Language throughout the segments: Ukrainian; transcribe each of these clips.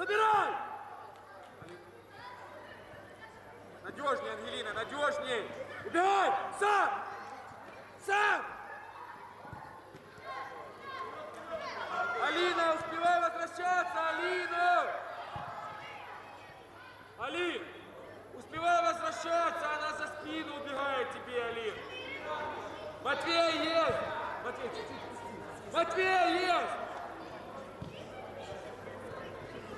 Забирай! Надежнее, Ангелина, надежнее! Убегай! Сам! Сам! Алина, успевай возвращаться, Алина! Алин, успевай возвращаться, она за спину убегает тебе, Алин. Матвей есть! Матвей. Матвей есть!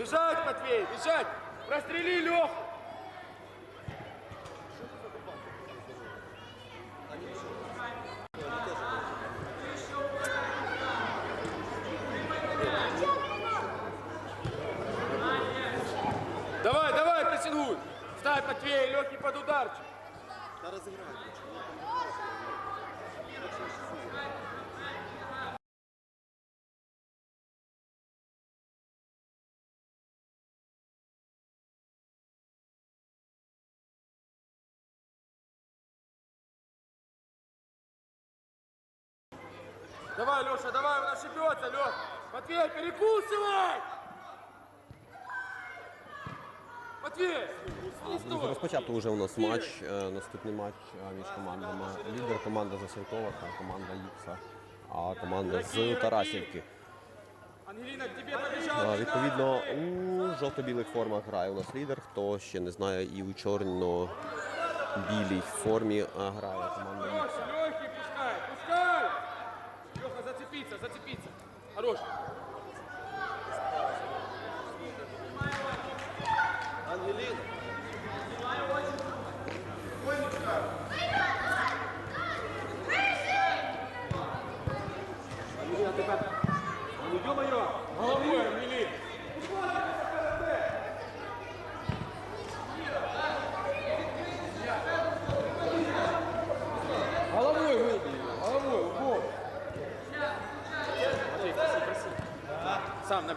Бежать, Матвей, бежать! Прострели Леху! Давай, давай, прессингуй! Ставь, Матвей, легкий под ударчик. Та розіграють. Давай, Леша, давай, он ошибется, Лех. Матвей, перекусывай! Матвей, Друзі, розпочато вже у нас матч. е, Наступний матч е, між командами. Лідер команда Засвятових, а команда Ікса, а команда з Тарасівки. Ангелина, к тебе Е, побежал. Відповідно, у жовто-білих формах грає у нас лідер. Хто ще не знає, і у чорно-білій формі е, грає команда Хорош.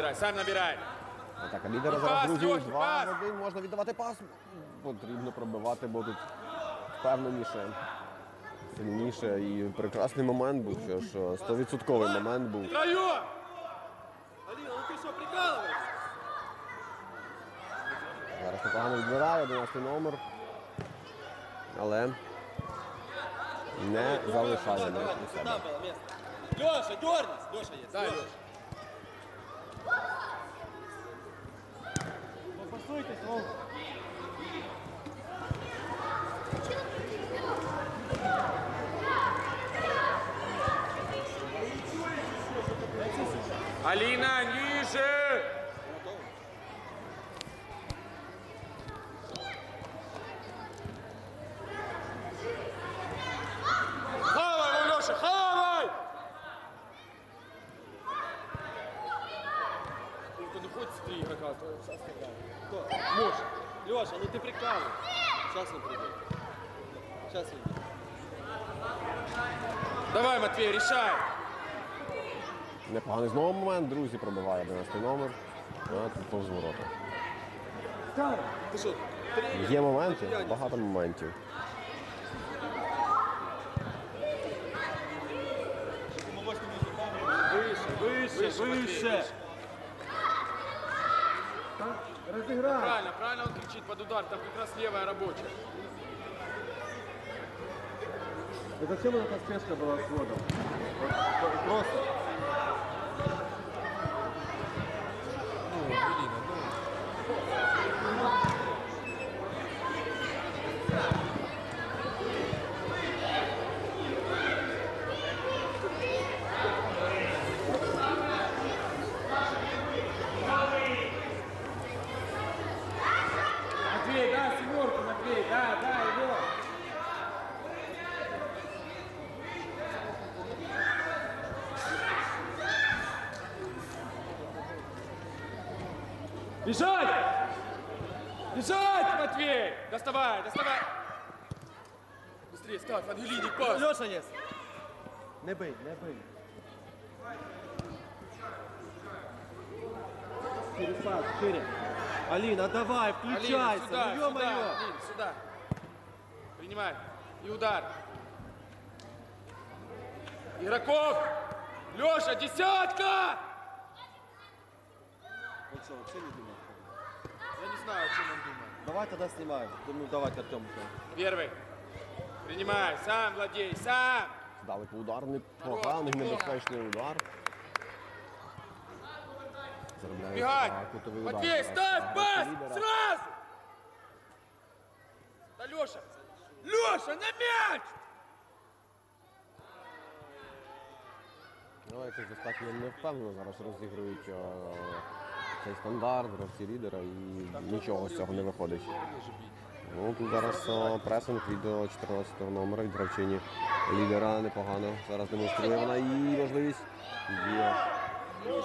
Набирай, сам набирай. Так, а лідера Пас, зараз друзі Льохи, 2 пас! в 1. Можна віддавати пас. Потрібно пробивати, бо тут впевненіше, сильніше і прекрасний момент був. Що ж, 100% момент був. Аліна, ну ти що, прикалуєшся? Зараз непогано відбирає 11 номер. Але не залишає. Льоша, дернись. Льоша є. Дай, Льоша. Леш. Алина, ниже! Хавай, его, Леша, хавай! Только ну хоть три игрока, то оставляй. Хто? Льоша. Льоша, ну ти прикалуєш. Зараз він прийде. Зараз він прийде. Давай, Матвей, решай! Непоганий знову момент, друзі, пробиває 11 номер. А тут повз ворота. Є моменти, багато моментів. Вище, вище, вище. Правильно, правильно он кричит под удар, там как раз левая рабочая. И зачем эта спешка была с водом? Просто. Доставай, доставай! Быстрее ставь, Ангелине, пас! Льоша є. Не бий, не бий. Перепад, шире. Алина, давай, Алина, включайся. сюда, ну, сюда, ё-моё. Алин, сюда. Принимай. И удар. Игроков! Леша, десятка! Он что, вообще не думал? Я не знаю, о чем он думает. Давай тогда снимаем. Думаю, давайте Артем. Первый. Принимай, сам владей, сам. Далеко удар, непоганий, небезпечний удар. Заробляє Бегать. а, кутовий удар. Матвей, зараз. ставь А, пас, лідера. сразу. Да, Леша, Леша, на мяч. Ну, якось достатньо невпевнено зараз розігрують е, цей стандарт, гравці лідера і нічого з цього не виходить. Ну, тут зараз е, пресинг від е, 14 номера від гравчині лідера непогано. Зараз демонструє вона і можливість є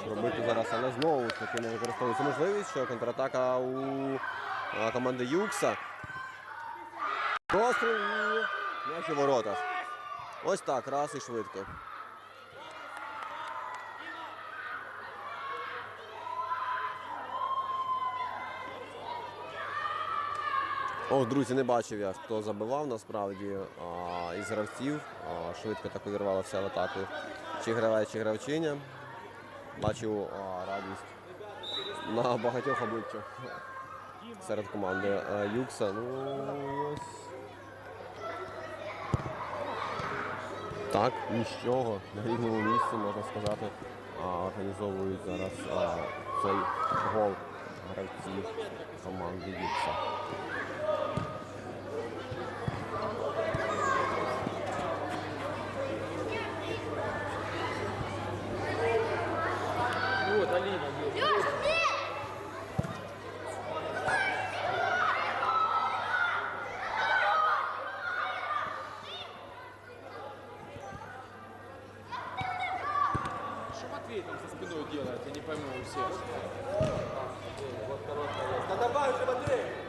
робити зараз, але знову ж таки не використовується можливість, що контратака у команди Юкса. Простріл і м'яч у. Ось так, раз і швидко. О, друзі, не бачив я, хто забивав насправді а, із гравців. А, швидко так увірвалося в атаку. Чи гравець, чи гравчиня. Бачив а, радість на багатьох обличчях серед команди а, Юкса. Ну, ось. Так, нічого. На рівному місці, можна сказати, а, організовують зараз а, цей гол гравці команди Юкса. Матвей там за спиной делает, я не пойму у всех. Да давай уже, Матвей!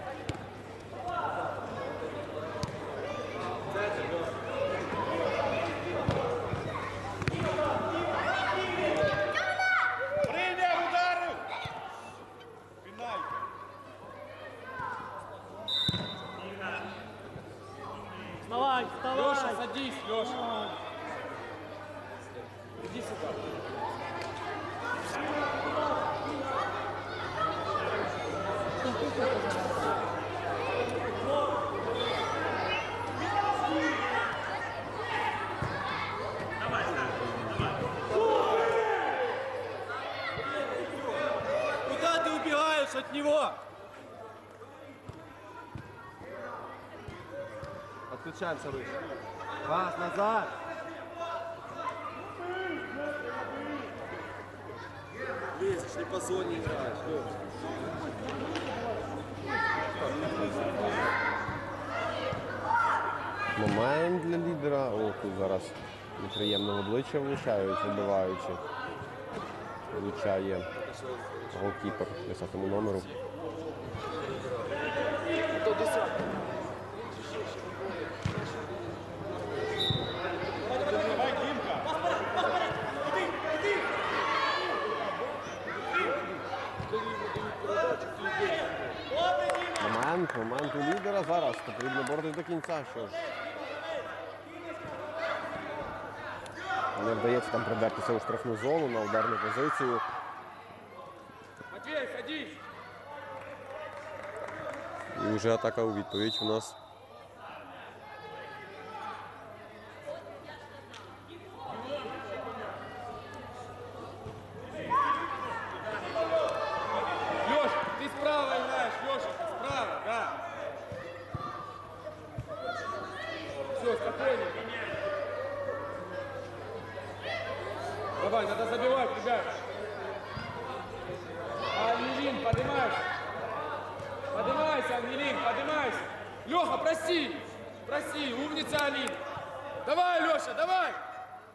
Отключаемся выше. Пас назад. Лезешь, не по зоне играешь. Момент для лідера. О, тут зараз неприємне обличчя влучають, вибиваючи. Влучає голкіпер 10 номеру. кінця. Що ж. Не вдається там придертися у штрафну зону на ударну позицію. Матвей, садись. І вже атака у відповідь у нас. Давай, надо забивать, ребят. Ангелин, поднимайся. Поднимайся, Ангелин, поднимайся. Леха, проси. Проси, умница Алина. Давай, Леша, давай.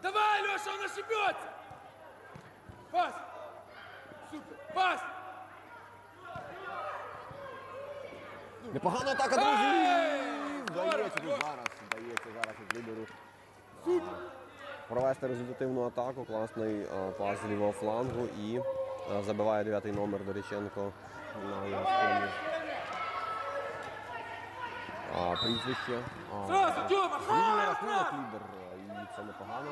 Давай, Леша, он ошибется. Пас. Супер, пас. Непогана атака, друзі! Ей! Вдається тут Здорово, зараз. Вдається зараз від лідеру. Провести результативну атаку, класний е, пас з лівого флангу і е, забиває дев'ятий номер Доріченко на його спині. А, прізвище. А, Сразу, Тёма, Вільний хай, рахунок сразу. лідер, е, і це непогано.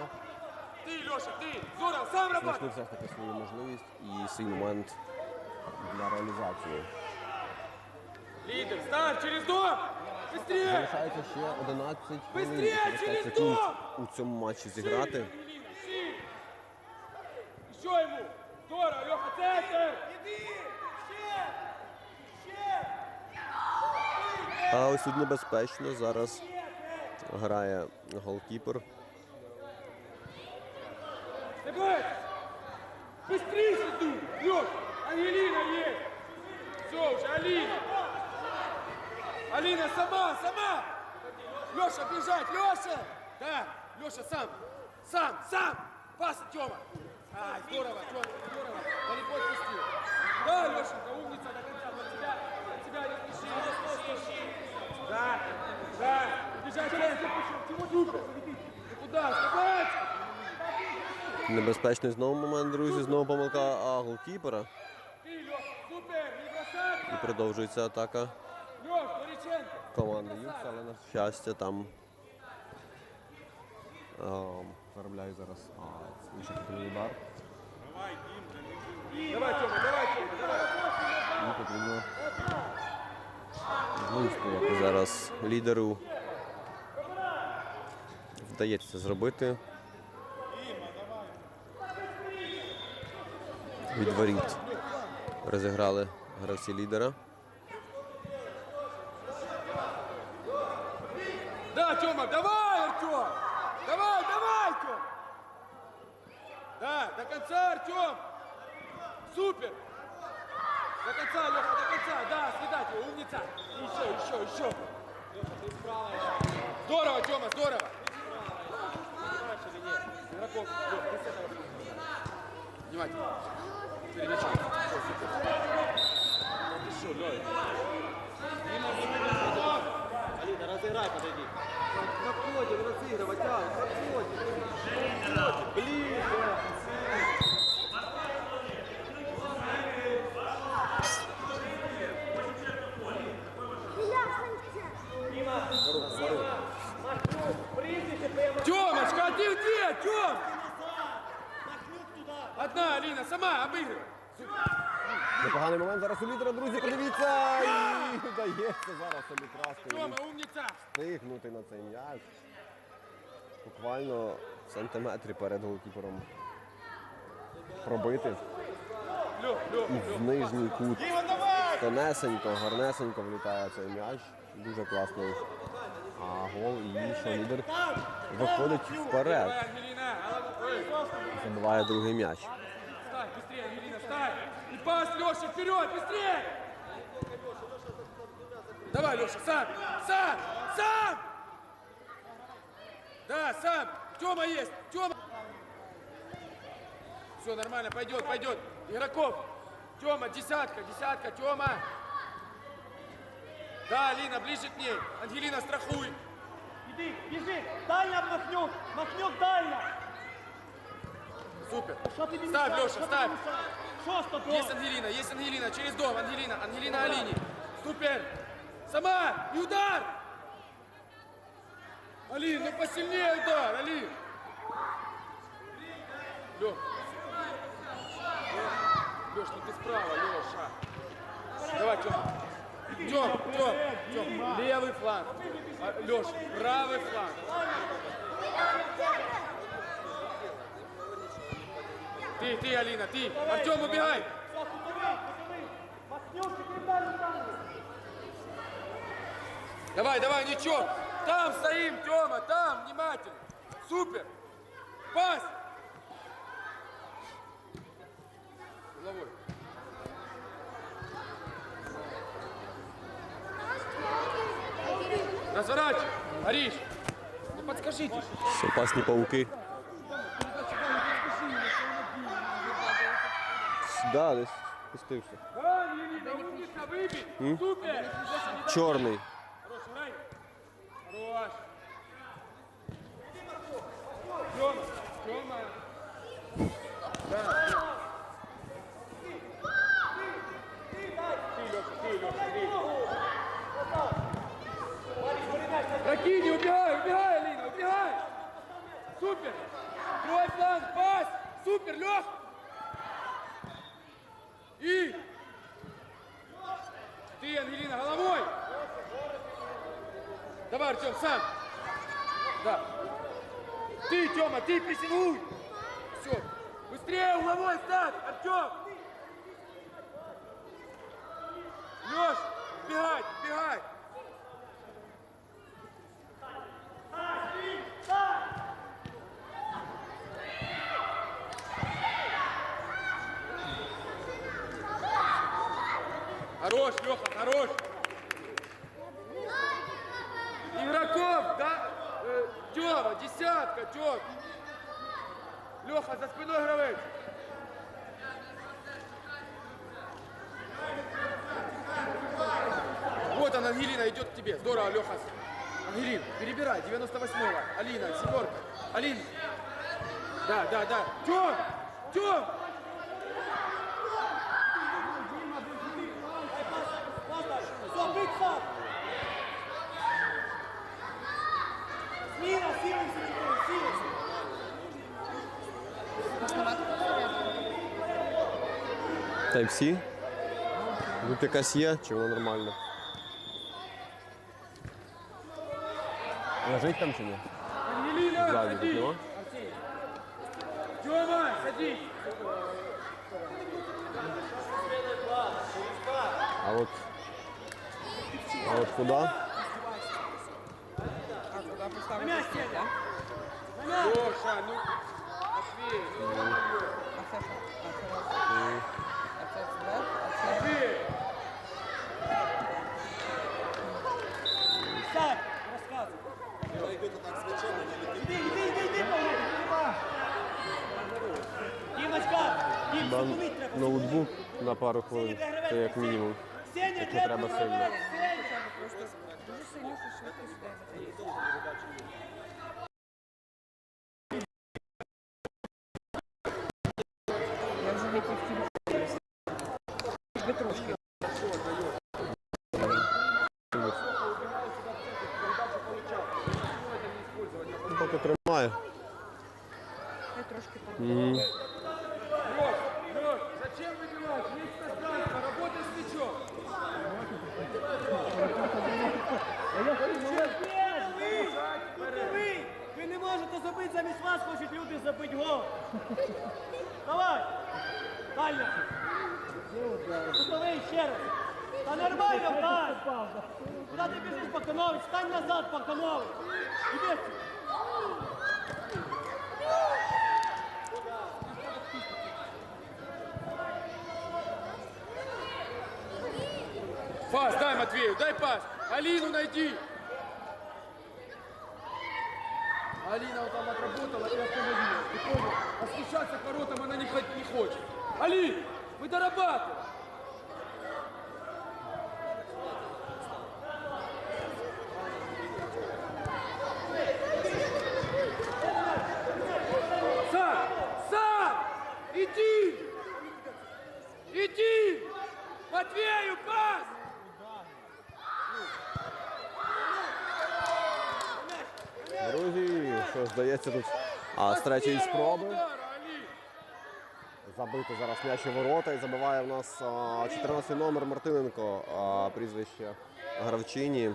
Ты, Леша, ты. Здорово, сам Знайшли работай. все ж таки свою можливість і свій момент для реалізації. Лидер, ставь через дом! Быстрее! Залишається ще 11 хвилин. Быстрее, 45 через секунд дом! у цьому матчі зіграти. Ангелина, шире! Еще ему! Здорово, Леха, центр! А ось тут небезпечно. Зараз грає голкіпер. Давай! Быстрее иду! Лех, Ангелина есть! Все уже, Алина! Алина, сама, сама! Леша, бежать, Леша! Да, Леша, сам! Сам, сам! Пас, Тёма! Ай, здорово, Тёма, здорово! Далеко отпустил! Да, Лешенька, умница до конца! Под тебя, под тебя не спеши! Да, да! Бежать, Леша! Супер! Ты куда? Вставать! Небезпечний знову момент, друзі. Знову помилка а, голкіпера. Ты, Лех, супер! Не бросаться! І продовжується атака Леш, Бориченко! команди Юкс, але на щастя там заробляє зараз інший потрібний удар. Давай, Тёма, давай, Тёма, давай! Потрібно вистояти зараз лідеру. Вдається це зробити. Від воріт розіграли гравці лідера. Здорово, Тёма, здорово! Игроков, Лёх, ты с этого. Внимательно. Перед мячом. Всё, супер. Ты что, Лёля? Аліна, розіграй, подойди. Заходим, розігрувати, так, заходим. Блін, Одна, Алина, сама обыгрывай. Непоганий момент зараз у лідера, друзі, подивіться! І вдається зараз собі краскою Тёма, умница. встигнути на цей м'яч. Буквально в сантиметрі перед голкіпером пробити. Лёх, Лёх, І в нижній кут тонесенько, гарнесенько влітає цей м'яч. Дуже класний а, гол. І що лідер виходить Давай, вперед. Ангелина, голову- ой, Забиває другий м'яч. Встань, быстрее, Ангелина, встань. И пас, Леша, вперед, быстрее. Давай, Леша, сам, сам, сам. Да, сам. Тёма есть, Тёма. Все нормально, пойдет, пойдет. Игроков. Тёма, десятка, десятка, Тёма. Да, Алина, ближе к ней. Ангелина, страхуй. Іди, біжи! Дальня махнюк! Махнюк дальня! Супер. Що тобі Ставь, мішає? Леша, Що тобі ставь. Есть Ангелина, есть Ангелина, через дом, Ангелина, Ангелина Алине. Супер! Сама! И удар! Алин, ну посильнее удар, Алин! Лёх. Лёш, ну ты справа, Лёша. Давай, Тём. Тём, Тём, Тём, левый фланг. А, Лёш, правый фланг. Ты, ты, Алина, ты. Артём, убегай. Махнюк, іди далі там! Давай, давай, ничего. Там стоим, Тёма, там, внимательно. Супер. Пас. Головой. Разворачивай. Ариш, ну подскажите. Опасні пауки. Да, десь спустився. М? Чорний. Хорош. Тьома, Тьома. Ракини, убегай, Алина, убегай! Супер! Твой план, пас! Супер, Лех! И. Ты, Ангелина, головой! Давай, Артем, сам! Да. Ты, Тёма, ты прессингуй! Все. Быстрее угловой ставь, Артем! Леш, бегай, бегай! Хорош! Игроков, да? Э, Тёма, десятка, Тём! Леха, за спиной гравець! Вот она, Ангелина, идет к тебе. Здорово, Леха. Ангелин, перебирай, 98-го. Алина, семерка. Алин. Да, да, да. Тём! Тём! Type-C. Тут якась є, чи воно нормально? Лежить там чи ні? Ангелина, Ззаді тут садись. нема? Тёма, садись. А от. А от куди? На м'яч, Сеня. На м'яч. Леша, ну, Матвей, Пару хвилин. Це як мінімум. Якщо де треба сильно. не Поки тримає. Я трошки зачем. Ви, ви не можете забити замість вас, хочуть люди забити гол. Давай. Дальня. Готовий ще раз. Та нормально, вдай. Куди ти біжиш? Стань назад, Баканович. Іди. Пас, дай Матвею, дай пас. Алину найди. Алина вот там отработала и остановилась. Ты понял? Восхищаться к воротам она не, хот- не хочет. Алин, мы дорабатываем. Третьої спроби забити зараз м'яч у ворота і забиває в нас а, 14 номер Мартиненко, прізвище гравчині.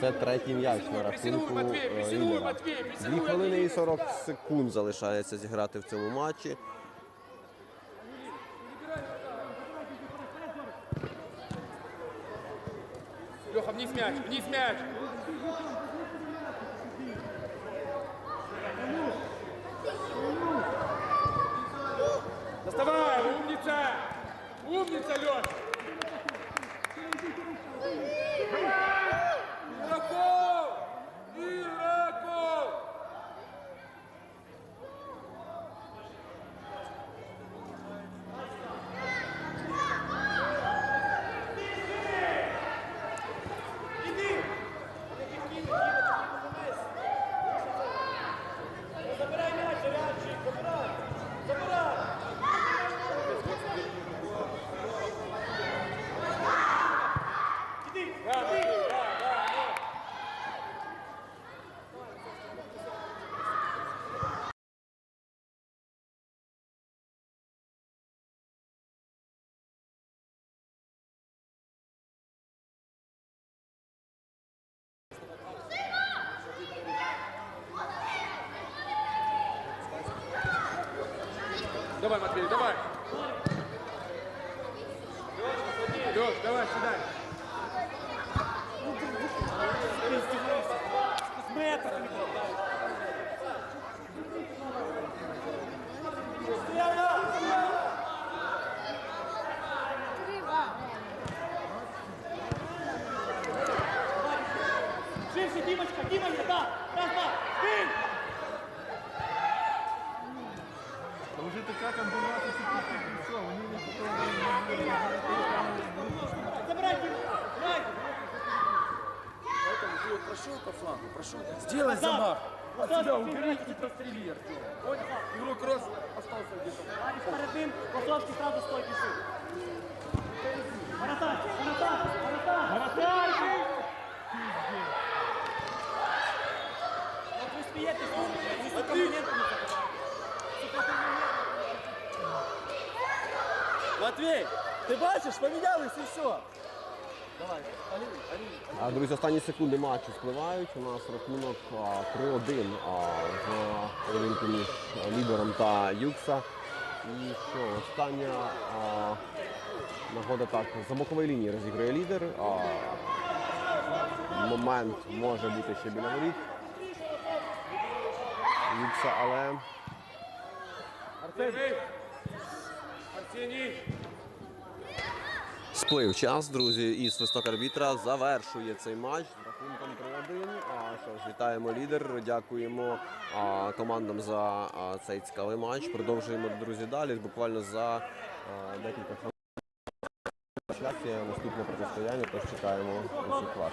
Це третій м'яч на рахунку е, лідера. Дві хвилини і 40 секунд залишається зіграти в цьому матчі. Defnet. Давай, Матвей, давай. Леш, давай, сюда. З метра. Вже така комбінація, що все, вони не Забирай, Діма, грай! Поэтому ты вот прошел по флангу, прошел. Сделай Назад. замах. От Назад, сюда Матвей, убери назад. и прострели, Артем. Понял? Игрок раз остался где-то. Аріс перед ним, Лосовський сразу стой пішли. Воротар, воротар, воротар! Воротар! От ви смієтесь, ви з опонентами Матвій, ти бачиш, помінялись і все. А, друзі, останні секунди матчу спливають. У нас рахунок а, 3-1 а, в поєдинку між лідером та Юкса. І що, остання а, нагода так, за бокової лінії розіграє лідер. А, момент може бути ще біля воріт. Юкса, але Артемий! Арсений! Сплив час, друзі, і свисток арбітра завершує цей матч з рахунком 3-1. А що ж, вітаємо лідер, дякуємо а, командам за а, цей цікавий матч. Продовжуємо, друзі, далі. Буквально за а, декілька хвилин. Наступне протистояння, тож чекаємо усіх вас.